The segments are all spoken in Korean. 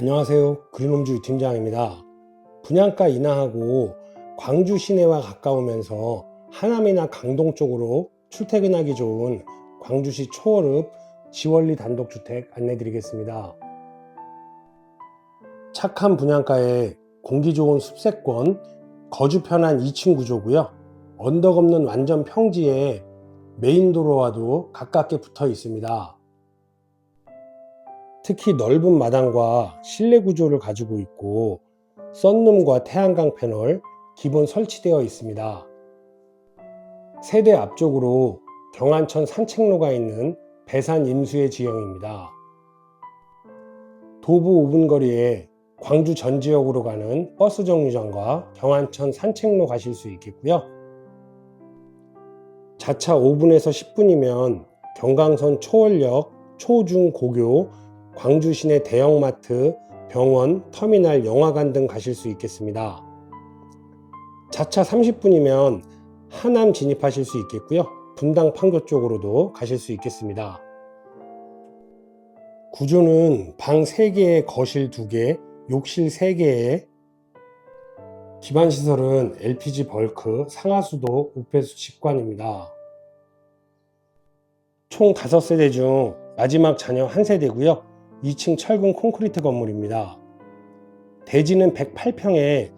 안녕하세요. 그린홈주 팀장입니다. 분양가 인하하고 광주 시내와 가까우면서 하남이나 강동 쪽으로 출퇴근하기 좋은 광주시 초월읍 지원리 단독주택 안내드리겠습니다. 착한 분양가에 공기 좋은 숲세권, 거주 편한 2층 구조고요. 언덕 없는 완전 평지에 메인 도로와도 가깝게 붙어 있습니다. 특히 넓은 마당과 실내 구조를 가지고 있고 썬룸과 태양광 패널 기본 설치되어 있습니다. 세대 앞쪽으로 경안천 산책로가 있는 배산 임수의 지형입니다. 도보 5분 거리에 광주 전 지역으로 가는 버스 정류장과 경안천 산책로 가실 수 있겠고요. 자차 5분에서 10분이면 경강선 초월역, 초중 고교, 광주 시내 대형마트, 병원, 터미널, 영화관 등 가실 수 있겠습니다. 자차 30분이면 하남 진입하실 수 있겠고요. 분당 판교 쪽으로도 가실 수 있겠습니다. 구조는 방 3개에 거실 2개, 욕실 3개에 기반 시설은 LPG 벌크, 상하수도, 우폐수 직관입니다. 총 5세대 중 마지막 자녀 한 세대고요. 2층 철근 콘크리트 건물입니다. 대지는 108평에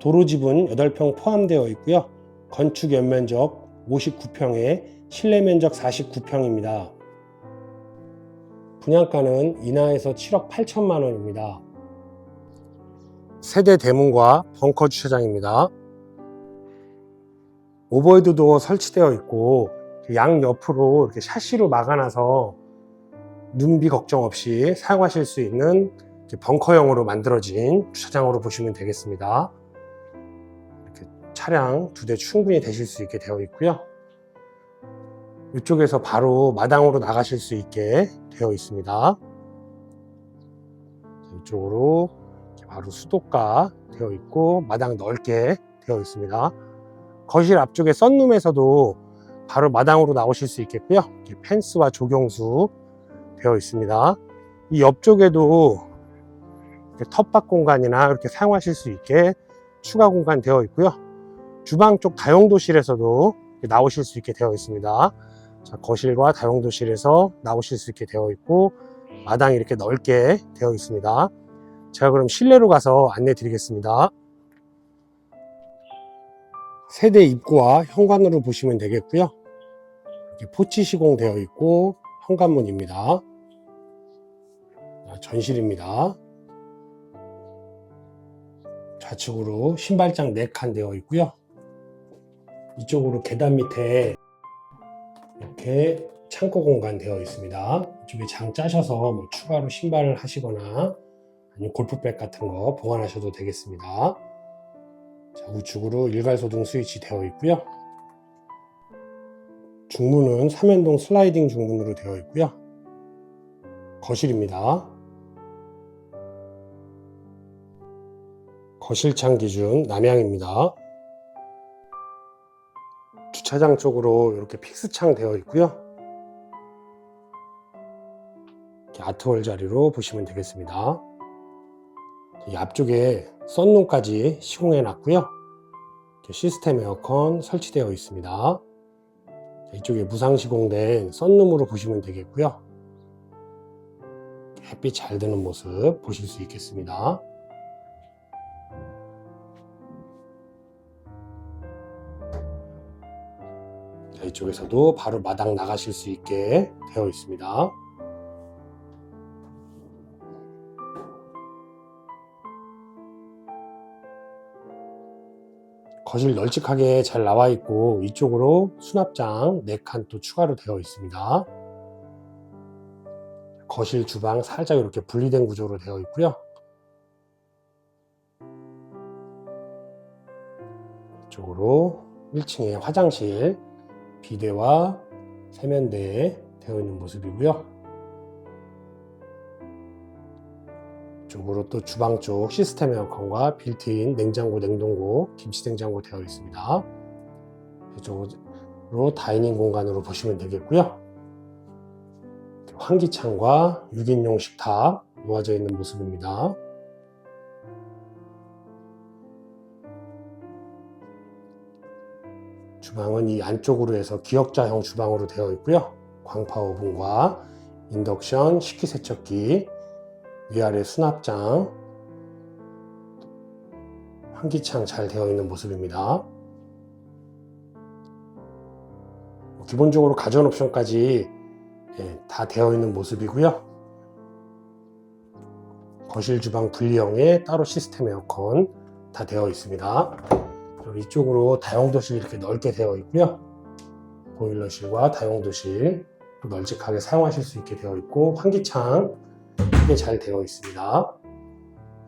도로지분 8평 포함되어 있고요. 건축 연면적 59평에 실내 면적 49평입니다. 분양가는 인하에서 7억 8천만 원입니다. 세대 대문과 벙커 주차장입니다. 오버헤드 도어 설치되어 있고 양 옆으로 이렇게 샤시로 막아놔서 눈비 걱정 없이 사용하실 수 있는 벙커형으로 만들어진 주차장으로 보시면 되겠습니다. 이렇게 차량 두 대 충분히 대실 수 있게 되어 있고요. 이쪽에서 바로 마당으로 나가실 수 있게 되어 있습니다. 이쪽으로 바로 수도가 되어 있고 마당 넓게 되어 있습니다. 거실 앞쪽에 썬룸에서도 바로 마당으로 나오실 수 있겠고요. 펜스와 조경수 되어 있습니다. 이 옆쪽에도 텃밭 공간이나 이렇게 사용하실 수 있게 추가 공간 되어 있고요. 주방 쪽 다용도실에서도 나오실 수 있게 되어 있습니다. 자, 거실과 다용도실에서 나오실 수 있게 되어 있고 마당이 이렇게 넓게 되어 있습니다. 제가 그럼 실내로 가서 안내 드리겠습니다. 세대 입구와 현관으로 보시면 되겠고요. 이렇게 포치 시공되어 있고 현관문입니다. 전실입니다. 좌측으로 신발장 4칸 되어 있고요. 이쪽으로 계단 밑에 이렇게 창고 공간 되어 있습니다. 이쪽에 장 짜셔서 뭐 추가로 신발을 하시거나 아니면 골프백 같은 거 보관하셔도 되겠습니다. 자, 우측으로 일괄소등 스위치 되어 있고요. 중문은 삼연동 슬라이딩 중문으로 되어 있고요. 거실입니다. 거실창 기준 남향입니다. 주차장 쪽으로 이렇게 픽스창 되어 있고요. 아트월 자리로 보시면 되겠습니다. 이 앞쪽에 썬룸까지 시공해 놨고요. 시스템 에어컨 설치되어 있습니다. 이쪽에 무상 시공된 썬룸으로 보시면 되겠고요. 햇빛 잘 드는 모습 보실 수 있겠습니다. 이쪽에서도 바로 마당 나가실 수 있게 되어 있습니다. 거실 널찍하게 잘 나와 있고 이쪽으로 수납장 4칸 또 추가로 되어 있습니다. 거실 주방 살짝 이렇게 분리된 구조로 되어 있고요. 이쪽으로 1층에 화장실, 비대와 세면대 되어 있는 모습이고요. 쪽으로 또 주방 쪽 시스템 에어컨과 빌트인 냉장고, 냉동고, 김치 냉장고 되어 있습니다. 이쪽으로 다이닝 공간으로 보시면 되겠고요. 환기창과 6인용 식탁 놓아져 있는 모습입니다. 주방은 이 안쪽으로 해서 기역자형 주방으로 되어 있고요. 광파 오븐과 인덕션 식기세척기 위아래 수납장, 환기창 잘 되어 있는 모습입니다. 기본적으로 가전 옵션까지 예, 다 되어 있는 모습이고요. 거실 주방 분리형에 따로 시스템 에어컨 다 되어 있습니다. 이쪽으로 다용도실 이렇게 넓게 되어 있고요. 보일러실과 다용도실 널찍하게 사용하실 수 있게 되어 있고 환기창 크게 잘 되어 있습니다.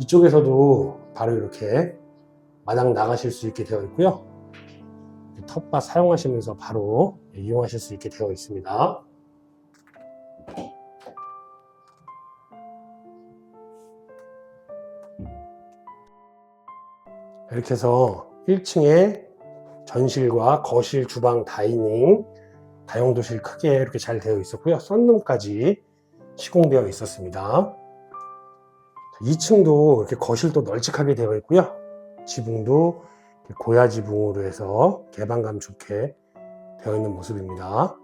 이쪽에서도 바로 이렇게 마당 나가실 수 있게 되어 있고요. 텃밭 사용하시면서 바로 이용하실 수 있게 되어 있습니다. 이렇게 해서 1층에 전실과 거실, 주방, 다이닝, 다용도실 크게 이렇게 잘 되어 있었고요. 썬룸까지 시공되어 있었습니다. 2층도 이렇게 거실도 널찍하게 되어 있고요. 지붕도 고야 지붕으로 해서 개방감 좋게 되어 있는 모습입니다.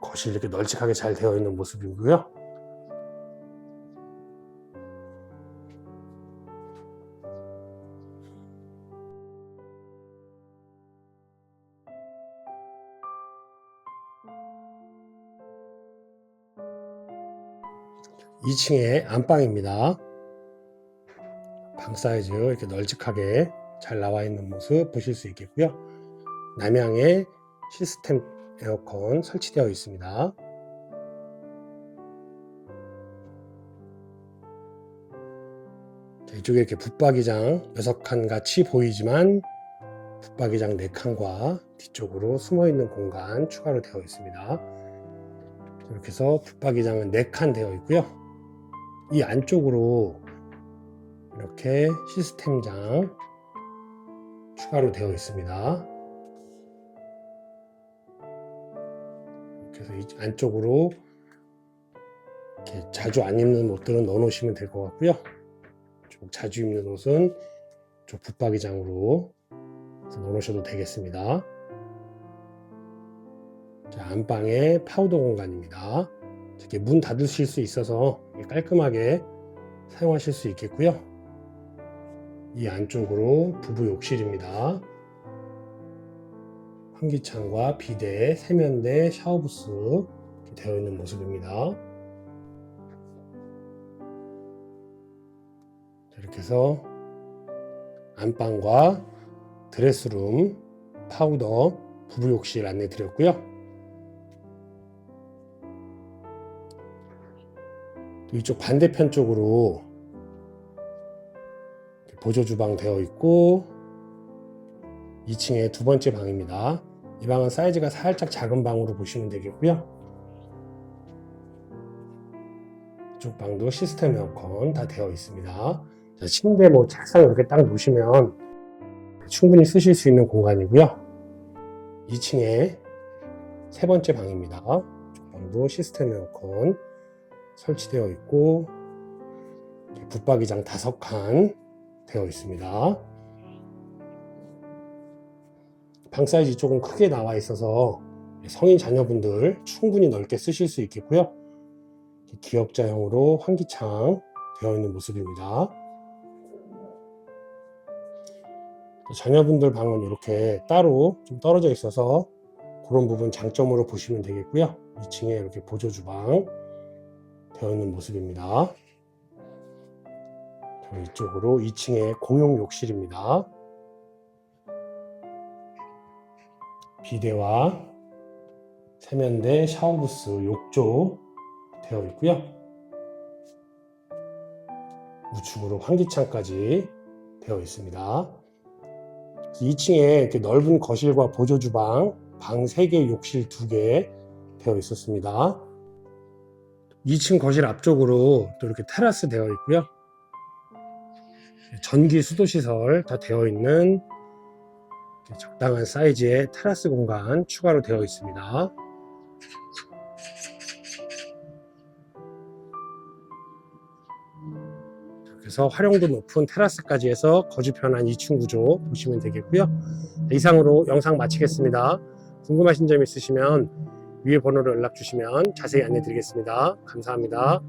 거실 이렇게 널찍하게 잘 되어 있는 모습이고요. 이층의 안방입니다. 방 사이즈 이렇게 널찍하게 잘 나와 있는 모습 보실 수 있겠고요. 남향에 시스템 에어컨 설치되어 있습니다. 자, 이쪽에 이렇게 붙박이장 6칸 같이 보이지만 붙박이장 4칸과 뒤쪽으로 숨어 있는 공간 추가로 되어 있습니다. 이렇게 해서 붙박이장은 4칸 되어 있고요. 이 안쪽으로 이렇게 시스템장 추가로 되어 있습니다. 그래서 이 안쪽으로 이렇게 자주 안 입는 옷들은 넣어 놓으시면 될 것 같고요. 좀 자주 입는 옷은 저 붙박이장으로 넣어 놓으셔도 되겠습니다. 자, 안방의 파우더 공간입니다. 이렇게 문 닫으실 수 있어서 깔끔하게 사용하실 수 있겠고요. 이 안쪽으로 부부 욕실입니다. 환기창과 비대, 세면대, 샤워부스 되어 있는 모습입니다. 자, 이렇게 해서 안방과 드레스룸, 파우더, 부부 욕실 안내 드렸고요. 이쪽 반대편 쪽으로 보조 주방 되어 있고 2층에 두 번째 방입니다. 이 방은 사이즈가 살짝 작은 방으로 보시면 되겠고요. 이쪽 방도 시스템 에어컨 다 되어 있습니다. 자, 침대 뭐 책상 이렇게 딱 놓으시면 충분히 쓰실 수 있는 공간이고요. 2층에 세 번째 방입니다. 방도 시스템 에어컨 설치되어 있고 붙박이장 다섯 칸 되어 있습니다. 방 사이즈 조금 크게 나와 있어서 성인 자녀분들 충분히 넓게 쓰실 수 있겠고요. 기역자형으로 환기창 되어 있는 모습입니다. 자녀분들 방은 이렇게 따로 좀 떨어져 있어서 그런 부분 장점으로 보시면 되겠고요. 2층에 이렇게 보조 주방 되어 있는 모습입니다. 이쪽으로 2층에 공용 욕실입니다. 비데와 세면대, 샤워부스, 욕조 되어 있고요. 우측으로 환기창까지 되어 있습니다. 2층에 이렇게 넓은 거실과 보조 주방, 방 3개, 욕실 2개 되어 있었습니다. 2층 거실 앞쪽으로 또 이렇게 테라스 되어 있고요. 전기 수도 시설 다 되어 있는 적당한 사이즈의 테라스 공간 추가로 되어 있습니다. 그래서 활용도 높은 테라스까지 해서 거주 편한 2층 구조 보시면 되겠고요. 네, 이상으로 영상 마치겠습니다. 궁금하신 점 있으시면 위에 번호로 연락 주시면 자세히 안내 드리겠습니다. 감사합니다.